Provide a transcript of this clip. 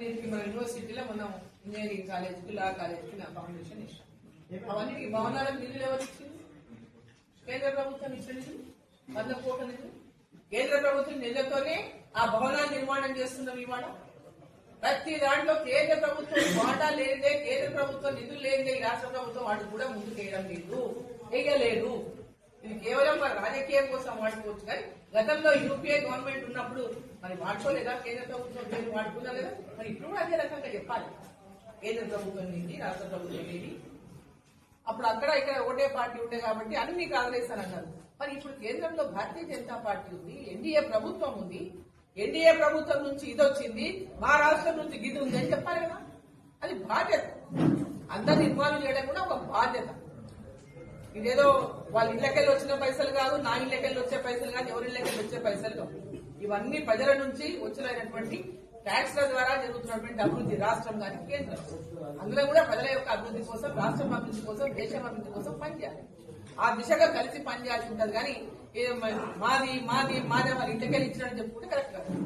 మన యూనివర్సిటీలో మనం ఇంజనీరింగ్ కాలేజ్కి లా కాలేజ్కి నా ఫౌండేషన్ ఇష్టం అవన్నీ భవనాలకు నిధులు ఎవరు ఇచ్చింది? కేంద్ర ప్రభుత్వం ఇచ్చింది? వంద కోట్ల నిధులు కేంద్ర ప్రభుత్వం నిధులతోనే ఆ భవనాలు నిర్మాణం చేస్తున్నాం ఇవాళ ప్రతి దాంట్లో కేంద్ర ప్రభుత్వం వాటా లేదే కేంద్ర ప్రభుత్వం నిధులు లేదే ఈ రాష్ట్ర ప్రభుత్వం వాటికి కూడా ముందుకు వేయడం లేదు. వేయలేదు. ఇది కేవలం మన రాజకీయం కోసం వాడుకోవచ్చు కానీ గతంలో యూపీఐ గవర్నమెంట్ ఉన్నప్పుడు మరి వాడుకోలేదా? కేంద్ర ప్రభుత్వం పేరు వాడుకున్నా లేదా మరి ఇప్పుడు కూడా అదే రకంగా చెప్పాలి. కేంద్ర ప్రభుత్వం నిధి రాష్ట్ర ప్రభుత్వం నిధి అప్పుడు అక్కడ ఇక్కడ ఒకటే పార్టీ ఉండే కాబట్టి అన్ని కాంగ్రెస్ అని అన్నారు మరి ఇప్పుడు కేంద్రంలో భారతీయ జనతా పార్టీ ఉంది ఎన్డీఏ ప్రభుత్వం ఉంది ఎన్డీఏ ప్రభుత్వం నుంచి ఇది వచ్చింది మా రాష్ట్రం నుంచి గిది ఉంది అని చెప్పాలి కదా. అది బాధ్యత. అందరిని ఇన్వాల్వ్ చేయడం కూడా ఒక బాధ్యత. ఇదేదో వాళ్ళ ఇళ్ళకెళ్ళి వచ్చిన పైసలు కాదు నా ఇళ్ళకెళ్ళి వచ్చే పైసలు కాదు ఎవరి ఇళ్ళకెళ్ళి వచ్చే పైసలు కాదు. ఇవన్నీ ప్రజల నుంచి వచ్చినటువంటి ట్యాక్స్ల ద్వారా జరుగుతున్నటువంటి అభివృద్ధి రాష్ట్రం కానీ కేంద్రం. అందులో కూడా ప్రజల యొక్క అభివృద్ధి కోసం రాష్ట్రం అభివృద్ధి కోసం దేశం అభివృద్ధి కోసం పనిచేయాలి. ఆ దిశగా కలిసి పనిచేయాల్సి ఉంటుంది కానీ మాది మాది మాదే వాళ్ళ ఇంటికెళ్ళి ఇచ్చినట్టు చెప్పుకుంటే కరెక్ట్ కాదు.